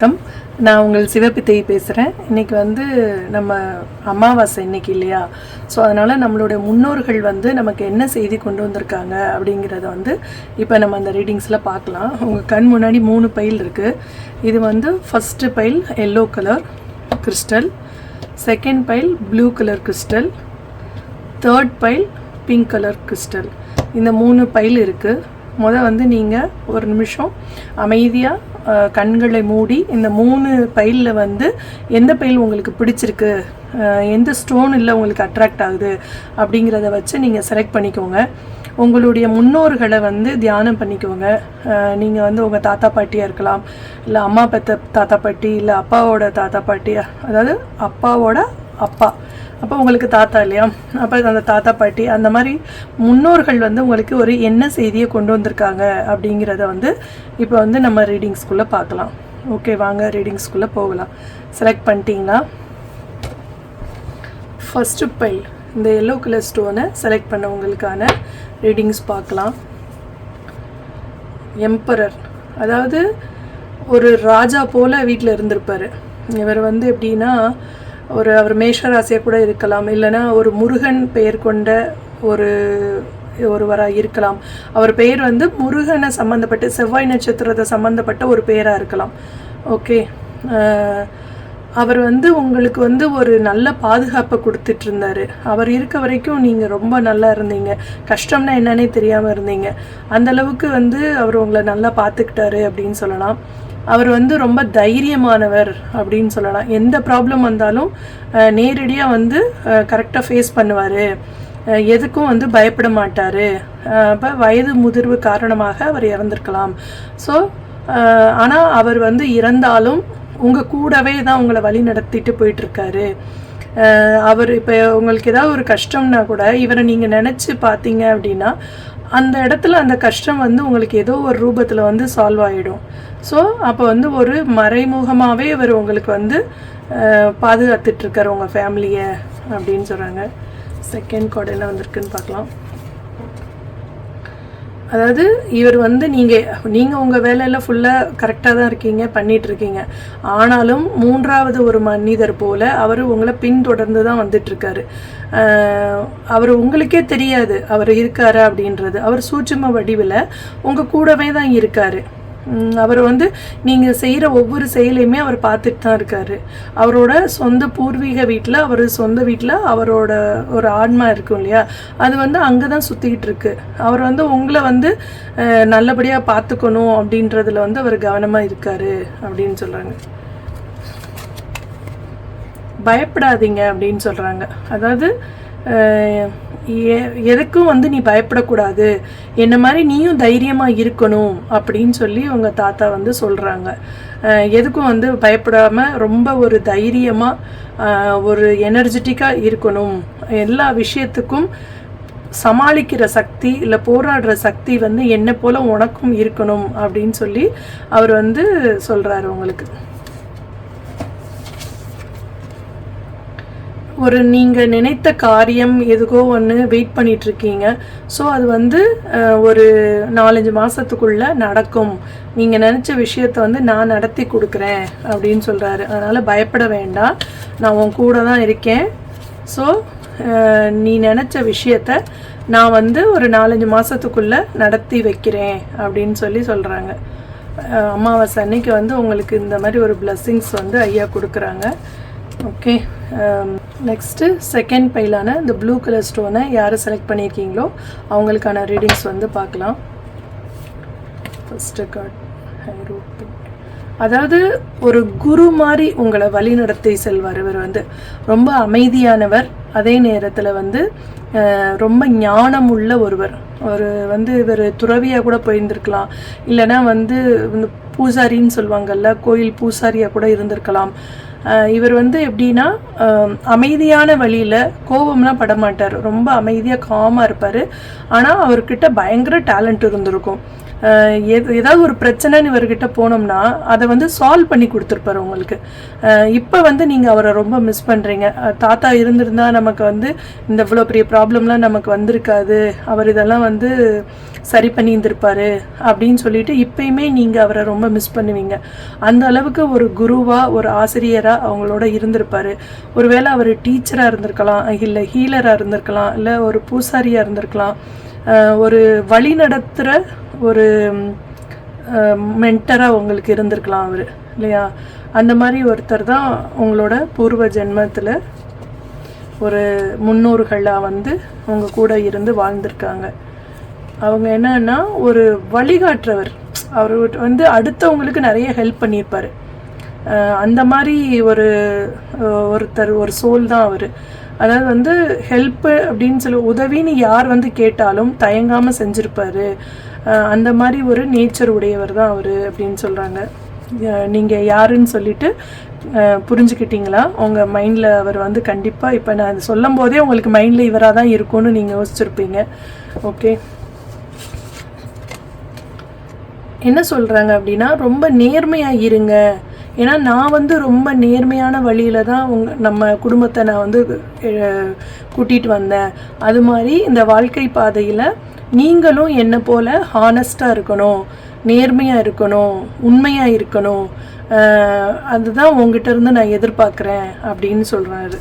வணக்கம். நான் உங்கள் சிவபித்தை பேசுகிறேன் இன்றைக்கி வந்து நம்ம அமாவாசை இன்னைக்கு இல்லையா? ஸோ அதனால் நம்மளுடைய முன்னோர்கள் வந்து நமக்கு என்ன செய்தி கொண்டு வந்திருக்காங்க அப்படிங்கிறத வந்து இப்போ நம்ம அந்த ரீடிங்ஸில் பார்க்கலாம். உங்கள் கண் முன்னாடி மூணு பைல் இருக்குது இது வந்து first pile yellow colour crystal second pile blue colour crystal third pile pink colour crystal இந்த மூணு பைல் இருக்குது முத வந்து நீங்கள் ஒரு நிமிஷம் அமைதியாக கண்களை மூடி இந்த மூணு பயிலில் வந்து எந்த பயில் உங்களுக்கு பிடிச்சிருக்கு? எந்த ஸ்டோன் இல்லை உங்களுக்கு அட்ராக்ட் ஆகுது? அப்படிங்கிறத வச்சு நீங்கள் செலக்ட் பண்ணிக்கோங்க. உங்களுடைய முன்னோர்களை வந்து தியானம் பண்ணிக்கோங்க. நீங்கள் வந்து உங்கள் தாத்தா பாட்டியாக இருக்கலாம் இல்லை அம்மா பெத்த தாத்தா பாட்டி இல்லை அப்பாவோட தாத்தா பாட்டி அதாவது அப்பாவோட அப்பா. அப்போ உங்களுக்கு தாத்தா இல்லையா? அப்போ அந்த தாத்தா பாட்டி அந்த மாதிரி முன்னோர்கள் வந்து உங்களுக்கு ஒரு என்ன செய்தியை கொண்டு வந்திருக்காங்க அப்படிங்கிறத வந்து இப்போ வந்து நம்ம ரீடிங்ஸ்குள்ளே பார்க்கலாம். ஓகே வாங்க ரீடிங்ஸ்குள்ளே போகலாம். செலக்ட் பண்ணிட்டீங்களா? ஃபஸ்ட்டு பைல் இந்த எல்லோ கலர் ஸ்டோனை செலக்ட் பண்ணவங்களுக்கான ரீடிங்ஸ் பார்க்கலாம். எம்பரர் அதாவது ஒரு ராஜா போல வீட்டில் இருந்திருப்பார். இவர் வந்து எப்படின்னா ஒரு அவர் மேஷராசியாக கூட இருக்கலாம் இல்லைன்னா ஒரு முருகன் பெயர் கொண்ட ஒரு ஒருவராக இருக்கலாம். அவர் பெயர் வந்து முருகனை சம்மந்தப்பட்ட செவ்வாய் நட்சத்திரத்தை சம்மந்தப்பட்ட ஒரு பெயராக இருக்கலாம். ஓகே. அவர் வந்து உங்களுக்கு வந்து ஒரு நல்ல பாதுகாப்பை கொடுத்துட்டு இருந்தாரு அவர் இருக்க வரைக்கும் நீங்கள் ரொம்ப நல்லா இருந்தீங்க. கஷ்டம்னா என்னன்னே தெரியாமல் இருந்தீங்க. அந்த அளவுக்கு வந்து அவர் உங்களை நல்லா பார்த்துக்கிட்டாரு அப்படின்னு சொல்லலாம். அவர் வந்து ரொம்ப தைரியமானவர் அப்படின்னு சொல்லலாம். எந்த ப்ராப்ளம் வந்தாலும் நேரடியாக வந்து கரெக்டாக ஃபேஸ் பண்ணுவார். எதுக்கும் வந்து பயப்பட மாட்டார். அப்போ வயது முதிர்வு காரணமாக அவர் இறந்திருக்கலாம். ஸோ ஆனால் அவர் வந்து இறந்தாலும் உங்கள் கூடவே தான் உங்களை வழி நடத்திட்டு போயிட்டுருக்காரு. அவர் இப்போ உங்களுக்கு ஏதாவது ஒரு கஷ்டம்னா கூட இவரை நீங்கள் நினச்சி பார்த்தீங்க அப்படின்னா அந்த இடத்துல அந்த கஷ்டம் வந்து உங்களுக்கு ஏதோ ஒரு ரூபத்தில் வந்து சால்வ் ஆகிடும் ஸோ அப்போ வந்து ஒரு மறைமுகமாகவே இவர் உங்களுக்கு வந்து பாதுகாத்துட்ருக்கார் உங்கள் ஃபேமிலியை அப்படின்னு சொல்கிறாங்க செகண்ட் கார்டு என்ன வந்திருக்குன்னு பார்க்கலாம். அதாவது இவர் வந்து நீங்கள் நீங்கள் உங்கள் வேலையில் ஃபுல்லாக கரெக்டாக தான் இருக்கீங்க பண்ணிகிட்ருக்கீங்க ஆனாலும் மூன்றாவது ஒரு மனிதர் போல் அவர் உங்களை பின்தொடர்ந்து தான் வந்துட்டுருக்காரு. அவர் உங்களுக்கே தெரியாது அவர் இருக்காரா அப்படின்றது. அவர் சூட்சும வடிவில் உங்கள் கூடவே தான் இருக்காரு. அவர் வந்து நீங்கள் செய்கிற ஒவ்வொரு செயலையுமே அவர் பார்த்துட்டு தான் இருக்கார். அவரோட சொந்த பூர்வீக வீட்டில் அவர் சொந்த வீட்டில் அவரோட ஒரு ஆன்மா இருக்கும் இல்லையா? அது வந்து அங்கே தான் சுற்றிக்கிட்டு இருக்கு. அவர் வந்து உங்களை வந்து நல்லபடியாக பார்த்துக்கணும் அப்படின்றதுல வந்து அவர் கவனமாக இருக்கார் அப்படின்னு சொல்கிறாங்க பயப்படாதீங்க அப்படின்னு சொல்கிறாங்க அதாவது எதுக்கும் வந்து நீ பயப்படக்கூடாது. என்ன மாதிரி நீயும் தைரியமாக இருக்கணும் அப்படின்னு சொல்லி உங்கள் தாத்தா வந்து சொல்கிறாங்க எதுக்கும் வந்து பயப்படாமல் ரொம்ப ஒரு தைரியமாக ஒரு எனர்ஜெட்டிக்காக இருக்கணும். எல்லா விஷயத்துக்கும் சமாளிக்கிற சக்தி இல்லை போராடுற சக்தி வந்து என்ன போல உனக்கும் இருக்கணும் அப்படின்னு சொல்லி அவர் வந்து சொல்கிறாரு உங்களுக்கு. ஒரு நீங்கள் நினைத்த காரியம் எதுக்கோ ஒன்று வெயிட் பண்ணிட்டு இருக்கீங்க ஸோ அது வந்து ஒரு நாலஞ்சு மாதத்துக்குள்ளே நடக்கும். நீங்கள் நினச்ச விஷயத்த வந்து நான் நடத்தி கொடுக்குறேன் அப்படின்னு சொல்கிறாரு அதனால் பயப்பட வேண்டாம். நான் உன் கூட தான் இருக்கேன். ஸோ நீ நினச்ச விஷயத்த நான் வந்து ஒரு நாலஞ்சு மாதத்துக்குள்ளே நடத்தி வைக்கிறேன் அப்படின்னு சொல்லி சொல்கிறாங்க அமாவாசை அன்னைக்கு வந்து உங்களுக்கு இந்த மாதிரி ஒரு பிளஸ்ஸிங்ஸ் வந்து ஐயா கொடுக்குறாங்க. ஓகே நெக்ஸ்ட்டு செகண்ட் பைலான இந்த ப்ளூ கலர் ஸ்டோனை யார் செலக்ட் பண்ணியிருக்கீங்களோ அவங்களுக்கான ரீடிங்ஸ் வந்து பார்க்கலாம். ஃபஸ்ட்டு கார்ட் ஹைரோப் அதாவது ஒரு குரு மாதிரி உங்களை வழிநடத்தி செல்வார் இவர் வந்து. ரொம்ப அமைதியானவர் அதே நேரத்தில் வந்து ரொம்ப ஞானம் உள்ள ஒருவர். ஒரு வந்து இவர் துறவியாக கூட போயிருந்திருக்கலாம். இல்லைன்னா வந்து இந்த பூசாரின்னு சொல்லுவாங்கல்ல கோயில் பூசாரியாக கூட இருந்திருக்கலாம். இவர் வந்து எப்படின்னா அமைதியான வழியில் கோபம்லாம் படமாட்டார். ரொம்ப அமைதியாக காமாக இருப்பார். ஆனால் அவர்கிட்ட பயங்கர டேலண்ட் இருந்திருக்கும். ஏதாவது ஒரு பிரச்சனைன்னு இவர்கிட்ட போனோம்னா அதை வந்து சால்வ் பண்ணி கொடுத்துருப்பாரு உங்களுக்கு. இப்போ வந்து நீங்கள் அவரை ரொம்ப மிஸ் பண்ணுறீங்க தாத்தா இருந்திருந்தா நமக்கு வந்து இந்த இவ்வளோ பெரிய ப்ராப்ளம்லாம் நமக்கு வந்திருக்காது. அவர் இதெல்லாம் வந்து சரி பண்ணி இருந்திருப்பாரு அப்படின்னு சொல்லிட்டு இப்பயுமே நீங்கள் அவரை ரொம்ப மிஸ் பண்ணுவீங்க. அந்த அளவுக்கு ஒரு குருவாக ஒரு ஆசிரியராக அவங்களோட இருந்திருப்பார். ஒருவேளை அவர் டீச்சராக இருந்திருக்கலாம் இல்லை ஹீலராக இருந்திருக்கலாம் இல்லை ஒரு பூசாரியாக இருந்திருக்கலாம். ஒரு வழி நடத்துகிற ஒரு மென்டராக உங்களுக்கு இருந்திருக்கலாம் அவர் இல்லையா? அந்த மாதிரி ஒருத்தர் தான் உங்களோட பூர்வ ஜென்மத்தில் ஒரு முன்னோர்களாக வந்து உங்கள் கூட இருந்து வாழ்ந்திருக்காங்க. அவங்க என்னன்னா ஒரு வழிகாட்டுறவர். அவர் வந்து அடுத்தவங்களுக்கு நிறைய ஹெல்ப் பண்ணியிருப்பார். அந்த மாதிரி ஒரு ஒருத்தர் ஒரு சோல் தான் அவர். அதாவது வந்து ஹெல்ப்பு அப்படின்னு சொல்லி உதவின்னு யார் வந்து கேட்டாலும் தயங்காமல் செஞ்சுருப்பாரு. அந்த மாதிரி ஒரு நேச்சர் உடையவர் தான் அவர் அப்படின்னு சொல்கிறாங்க நீங்கள் யாருன்னு சொல்லிட்டு புரிஞ்சுக்கிட்டீங்களா? உங்கள் மைண்டில் அவர் வந்து கண்டிப்பாக இப்போ நான் சொல்லும் போதே உங்களுக்கு மைண்டில் இவராக தான் இருக்கும்னு நீங்கள் யோசிச்சிருப்பீங்க. ஓகே என்ன சொல்கிறாங்க அப்படின்னா ரொம்ப நேர்மையாக இருங்க. ஏன்னா நான் வந்து ரொம்ப நேர்மையான வழியில தான் உங்க நம்ம குடும்பத்தை நான் வந்து கூட்டிகிட்டு கூட்டிட்டு வந்தேன். அது மாதிரி இந்த வாழ்க்கை பாதையில் நீங்களும் என்னை போல ஹானஸ்ட்டாக இருக்கணும் நேர்மையாக இருக்கணும் உண்மையாக இருக்கணும் அதுதான் உங்ககிட்ட இருந்து நான் எதிர்பார்க்குறேன் அப்படின்னு சொல்கிறாரு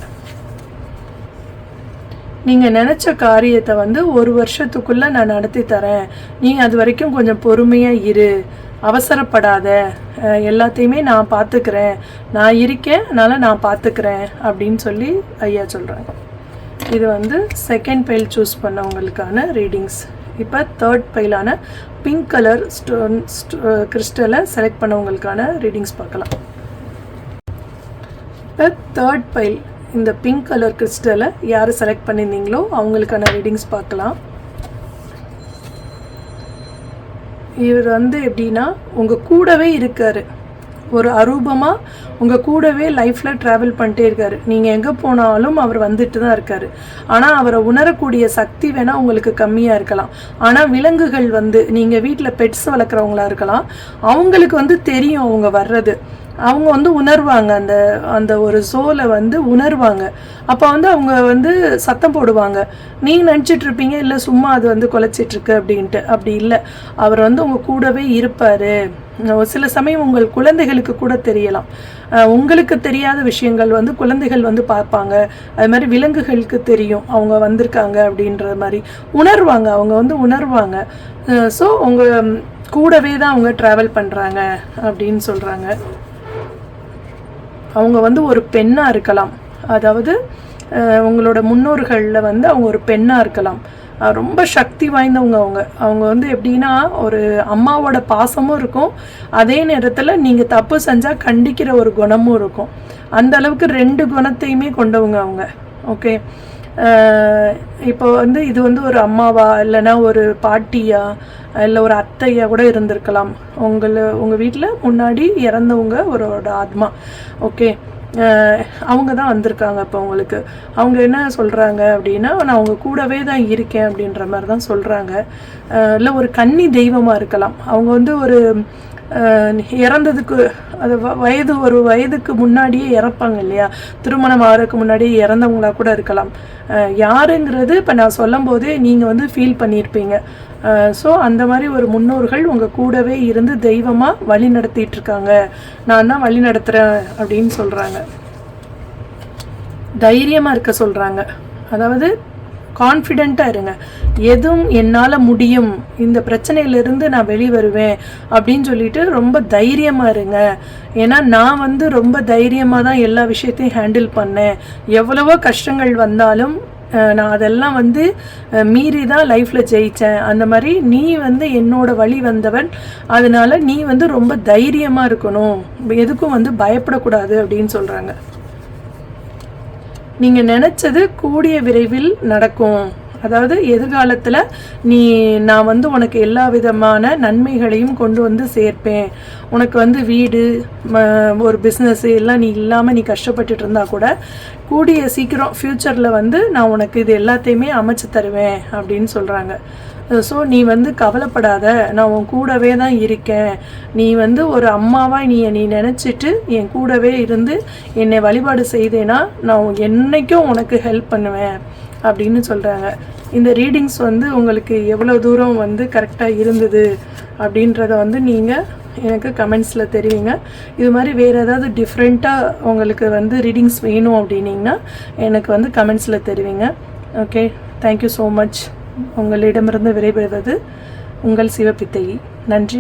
நீங்கள் நினச்ச காரியத்தை வந்து ஒரு வருஷத்துக்குள்ளே நான் நடத்தி தரேன். நீ அது வரைக்கும் கொஞ்சம் பொறுமையாக இரு. அவசரப்படாத எல்லாத்தையுமே நான் பார்த்துக்கிறேன். நான் இருக்கேன் அதனால் நான் பார்த்துக்கிறேன் அப்படின்னு சொல்லி ஐயா சொல்கிறாங்க இது வந்து செகண்ட் பைல் சூஸ் பண்ணவங்களுக்கான ரீடிங்ஸ் இப்போ தேர்ட் பைலான பிங்க் கலர் ஸ்டோன் கிறிஸ்டலை செலக்ட் பண்ணவங்களுக்கான ரீடிங்ஸ் பார்க்கலாம். இப்போ தேர்ட் பைல் இந்த பிங்க் கலர் கிறிஸ்டலை யார் செலக்ட் பண்ணியிருந்தீங்களோ அவங்களுக்கான ரீடிங்ஸ் பார்க்கலாம். இவர் வந்து எப்படின்னா உங்கள் கூடவே இருக்கார். ஒரு அரூபமாக உங்கள் கூடவே லைஃப்பில் ட்ராவல் பண்ணிட்டே இருக்கார். நீங்கள் எங்கே போனாலும் அவர் வந்துட்டு தான் இருக்கார். ஆனால் அவரை உணரக்கூடிய சக்தி வேணால் உங்களுக்கு கம்மியாக இருக்கலாம். ஆனால் விலங்குகள் வந்து நீங்கள் வீட்டில் பெட்ஸ் வளர்க்குறவங்களா இருக்கலாம் அவங்களுக்கு வந்து தெரியும் அவங்க வர்றது. அவங்க வந்து உணர்வாங்க. அந்த அந்த ஒரு சோலை வந்து உணர்வாங்க. அப்போ வந்து அவங்க வந்து சத்தம் போடுவாங்க. நீங்கள் நினச்சிட்டு இருப்பீங்க இல்லை சும்மா அது வந்து குலைச்சிட்ருக்கு? அப்படின்ட்டு. அப்படி இல்லை. அவர் வந்து உங்கள் கூடவே இருப்பார். சில சமயம் உங்கள் குழந்தைகளுக்கு கூட தெரியலாம். உங்களுக்கு தெரியாத விஷயங்கள் வந்து குழந்தைகள் வந்து பார்ப்பாங்க. அது மாதிரி விலங்குகளுக்கு தெரியும். அவங்க வந்திருக்காங்க அப்படின்ற மாதிரி. உணர்வாங்க. அவங்க வந்து உணர்வாங்க. ஸோ உங்கள் கூடவே தான் அவங்க ட்ராவல் பண்ணுறாங்க அப்படின்னு சொல்கிறாங்க அவங்க வந்து ஒரு பெண்ணாக இருக்கலாம். அதாவது உங்களோட முன்னோர்களில் வந்து அவங்க ஒரு பெண்ணாக இருக்கலாம். ரொம்ப சக்தி வாய்ந்தவங்க அவங்க. அவங்க வந்து எப்படின்னா ஒரு அம்மாவோட பாசமும் இருக்கும். அதே நேரத்தில் நீங்கள் தப்பு செஞ்சால் கண்டிக்கிற ஒரு குணமும் இருக்கும். அந்த அளவுக்கு ரெண்டு குணத்தையுமே கொண்டவங்க அவங்க. ஓகே? இப்போ வந்து இது வந்து ஒரு அம்மாவா இல்லைன்னா ஒரு பாட்டியா இல்லை ஒரு அத்தையா கூட இருந்திருக்கலாம். உங்களை உங்கள் வீட்டில் முன்னாடி இறந்தவங்க ஒரு ஆத்மா. ஓகே அவங்க தான் வந்திருக்காங்க இப்போ உங்களுக்கு. அவங்க என்ன சொல்கிறாங்க அப்படின்னா நான் அவங்க கூடவே தான் இருக்கேன் அப்படின்ற மாதிரி தான் சொல்கிறாங்க இல்லை ஒரு கன்னி தெய்வமாக இருக்கலாம். அவங்க வந்து ஒரு இறந்ததுக்கு அது வ- வயது ஒரு வயதுக்கு முன்னாடியே இறப்பாங்க இல்லையா? திருமணம் ஆகிறதுக்கு முன்னாடியே இறந்தவங்களா கூட இருக்கலாம். யாருங்கிறது இப்போ நான் சொல்லும் போதே நீங்கள் வந்து ஃபீல் பண்ணியிருப்பீங்க. ஸோ அந்த மாதிரி ஒரு முன்னோர்கள் உங்கள் கூடவே இருந்து தெய்வமாக வழி நடத்திட்டு இருக்காங்க நான் தான் வழி நடத்துகிறேன் அப்படின்னு சொல்கிறாங்க தைரியமாக இருக்க சொல்கிறாங்க அதாவது கான்ஃபிடெண்ட்டாக இருங்க. எதுவும் என்னால் முடியும். இந்த பிரச்சனையிலிருந்து நான் வெளி வருவேன் அப்படின்னு சொல்லிட்டு ரொம்ப தைரியமாக இருங்க. ஏன்னா நான் வந்து ரொம்ப தைரியமாக தான் எல்லா விஷயத்தையும் ஹேண்டில் பண்ணேன். எவ்வளவோ கஷ்டங்கள் வந்தாலும் நான் அதெல்லாம் வந்து மீறி தான் லைஃப்பில் ஜெயித்தேன் அந்த மாதிரி நீ வந்து என்னோட வழி வந்தவன். அதனால் நீ வந்து ரொம்ப தைரியமாக இருக்கணும். எதுக்கும் வந்து பயப்படக்கூடாது அப்படின்னு சொல்கிறாங்க நீங்கள் நினச்சது கூடிய விரைவில் நடக்கும். அதாவது எதிர்காலத்தில் நீ நான் வந்து உனக்கு எல்லா விதமான நன்மைகளையும் கொண்டு வந்து சேர்ப்பேன். உனக்கு வந்து வீடு ஒரு பிஸ்னஸ் எல்லாம் நீ இல்லாமல் நீ கஷ்டப்பட்டுட்டு இருந்தா கூட கூடிய சீக்கிரம் ஃப்யூச்சரில் வந்து நான் உனக்கு இது எல்லாத்தையுமே அமைச்சு தருவேன் அப்படின்னு சொல்கிறாங்க ஸோ நீ வந்து கவலைப்படாத. நான் உன் கூடவே தான் இருக்கேன். நீ வந்து ஒரு அம்மாவாக நீ நீ நினச்சிட்டு என் கூடவே இருந்து என்னை வழிபாடு செய்தேன்னா நான் என்னைக்கும் உனக்கு ஹெல்ப் பண்ணுவேன் அப்படின்னு சொல்கிறாங்க இந்த ரீடிங்ஸ் வந்து உங்களுக்கு எவ்வளோ தூரம் வந்து கரெக்டாக இருந்தது அப்படின்றத வந்து நீங்கள் எனக்கு கமெண்ட்ஸில் தெரிவிங்க. இது மாதிரி வேறு ஏதாவது டிஃப்ரெண்ட்டாக உங்களுக்கு வந்து ரீடிங்ஸ் வேணும் அப்படின்னிங்கன்னா எனக்கு வந்து கமெண்ட்ஸில் தெரிவிங்க. ஓகே தேங்க்யூ ஸோ மச் உங்களிடமிருந்து விடைபெறுவது உங்கள் சிவபித்தையை நன்றி